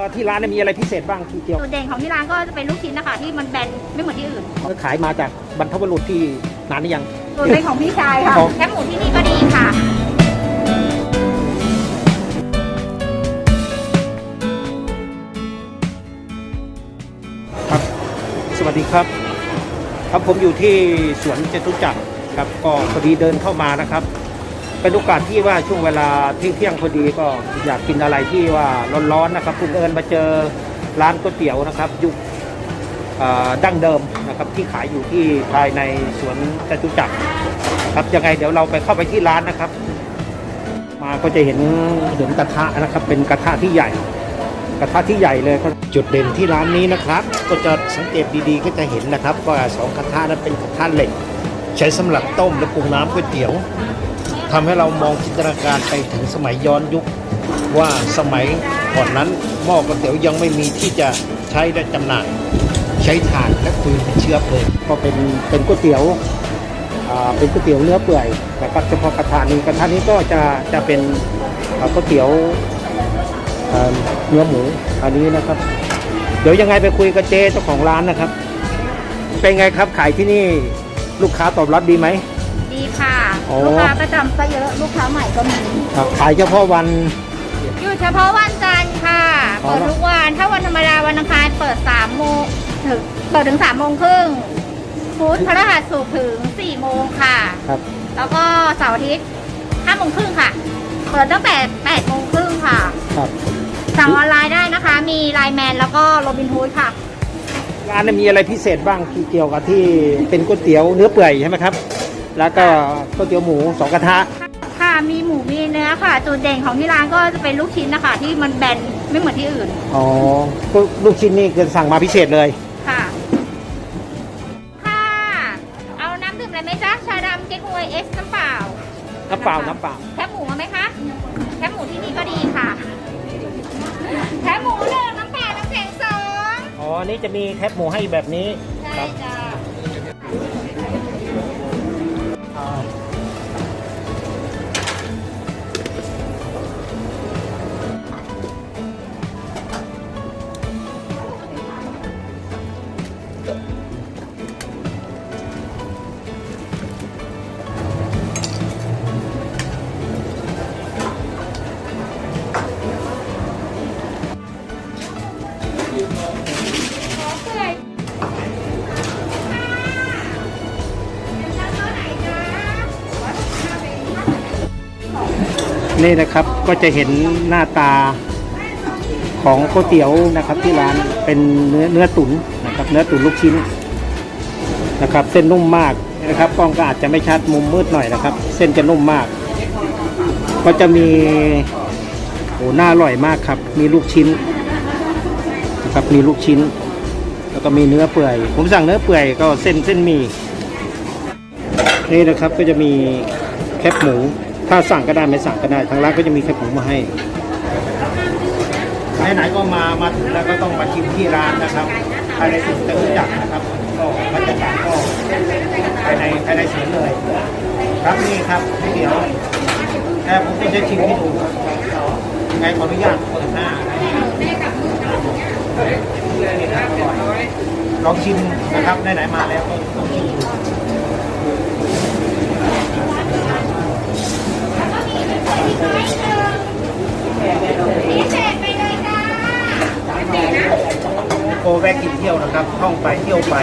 อที่ร้านเนี่ยมีอะไรพิเศษบ้างที่เกียวจุดเด่นของที่ร้านก็จะเป็นลูกชิ้นนะคะที่มันแบนไม่เหมือนที่อื่นก็ขายมาจากบรรพบุรุษที่นานหรือยังจุดเด่นของพี่ชายค่ะครับแคบหมูที่นี่ก็ดีค่ะ ครับ สวัสดีครับ ครับผมอยู่ที่สวนจตุจักรครับก็พอดีเดินเข้ามานะครับ เป็นโอกาสที่ว่าช่วงเวลาเที่ยงเที่ยงพอดีก็อยากกินอะไรที่ว่าร้อนๆนะครับคุณเอิญมาเจอร้านก๋วยเตี๋ยวนะครับยุคดั้งเดิมนะครับที่ขายอยู่ที่ภายในสวนจตุจักรครับยังไงเดี๋ยวเราไปเข้าไปที่ร้านนะครับ มาก็จะเห็นเห็นกระทะนะครับ เป็นกระทะที่ใหญ่ กระทะที่ใหญ่เลยครับจุดเด่นที่ร้านนี้นะครับ ก็จะสังเกตดีๆก็จะเห็นนะครับว่าสองกระทะนั้นเป็นกระทะเหล็ก ใช้สำหรับต้มและปรุงน้ำก๋วยเตี๋ยว ทำให้เรามองจินตนาการไปถึงสมัยย้อนยุค ว่าสมัยก่อนนั้นหม้อก๋วยเตี๋ยวยังไม่มีที่จะใช้และจำหน่าย ใช้ถ่านและฟืนเป็นเชื้อเพลิงก็เป็นเป็นก๋วยเตี๋ยวอ่าเป็นก๋วยเตี๋ยวเนื้อเปื่อยนะครับเฉพาะกระทะนี้กระทะนี้ก็จะจะเป็นอ่าก๋วยเตี๋ยวเอ่อเนื้อหมูอันนี้นะครับ เดี๋ยวยังไงไปคุยกับเจ๊เจ้าของร้านนะครับ เป็นไงครับขายที่นี่ลูกค้าตอบรับดีไหมดีค่ะ โอ้ลูกค้าประจำก็เยอะลูกค้าใหม่ก็มีครับขายเฉพาะวันอยู่เฉพาะวันจันทร์ค่ะ อ๋อ เปิดทุกวัน ถ้าวันธรรมดาวันอังคารเปิด3โมงถึงเปิดถึง3โมงครึ่งพุธพฤหัสศุกร์ถึง4โมงค่ะ ครับแล้วก็เสาร์อาทิตย์5โมงครึ่งค่ะ เปิดตั้งแต่8โมงครึ่งค่ะ ครับ สั่งออนไลน์ได้นะคะ มีไลน์แมนแล้วก็โรบินฮูดค่ะ ร้านเนยมีอะไรพิเศษบ้างที่เกี่ยวกับที่เป็นก๋วยเตี๋ยวเนื้อเปื่อยใช่ไหมครับ แล้วก็ก๋วยเตี๋ยวหมูสองกระทะ ค่ะมีหมูมีเนื้อค่ะจุดเด่นของที่ร้านก็จะเป็นลูกชิ้นนะคะที่มันแบนไม่เหมือนที่อื่นอ๋อก็ลูกชิ้นนี่คือสั่งมาพิเศษเลย ค่ะ ค่ะ เอาน้ำดื่มอะไรไหมจ๊ะชาดำเก๊กฮวยเอสน้ำเปล่าน้ำเปล่าน้ำเปล่า แคบหมูเอาไหมคะแคบหมูที่นี่ก็ดีค่ะแคบหมูหนึ่งน้ำเปล่าน้ำแข็งสองอ๋อนี่จะมีแคบหมูให้แบบนี้ใช่ครับ จ้ะ นี่นะครับก็จะเห็นหน้าตาของก๋วยเตี๋ยวนะครับที่ร้านเป็นเนื้อเนื้อตุ๋นนะครับเนื้อตุ๋นลูกชิ้นนะครับ เส้นนุ่มมากนะครับกล้องก็อาจจะไม่ชัดมุมมืดหน่อยนะครับ เส้นจะนุ่มมาก ก็จะมีโอ้หน่าอร่อยมากครับ มีลูกชิ้น นะครับมีลูกชิ้น แล้วก็มีเนื้อเปื่อย ผมสั่งเนื้อเปื่อยก็เส้นเส้นมีนี่นะครับก็จะมีแคบหมู ถ้าสั่งก็ได้ไม่สั่งก็ได้ ทางร้านก็จะมีแคบหมูมาให้ไหนๆก็มามาถึงแล้วก็ต้องมาชิมที่ร้านนะครับภายในสวนจะรู้จักนะครับก็บรรยากาศก็ภายในภายในสวนเลย ครับนี่ครับก๋วยเตี๋ยวแต่ผมจะจะชิมให้ดูยังไงขออนุญาตเปิดหน้า ลองชิมนะครับไหนๆมาแล้วก็ต้องชิมดูพิเศษไปเลยจ้าโปแวะกินเที่ยวนะครับ ท่องไปเที่ยวไป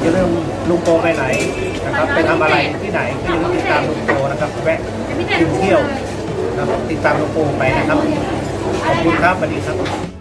อย่าลืมลุงโปไปไหนนะครับไปทำอะไรที่ไหนก็อย่าลืมติดตามลุงโปนะครับแวะกินเที่ยวนะครับติดตามลุงโปไปนะครับขอบคุณครับสวัสดีครับ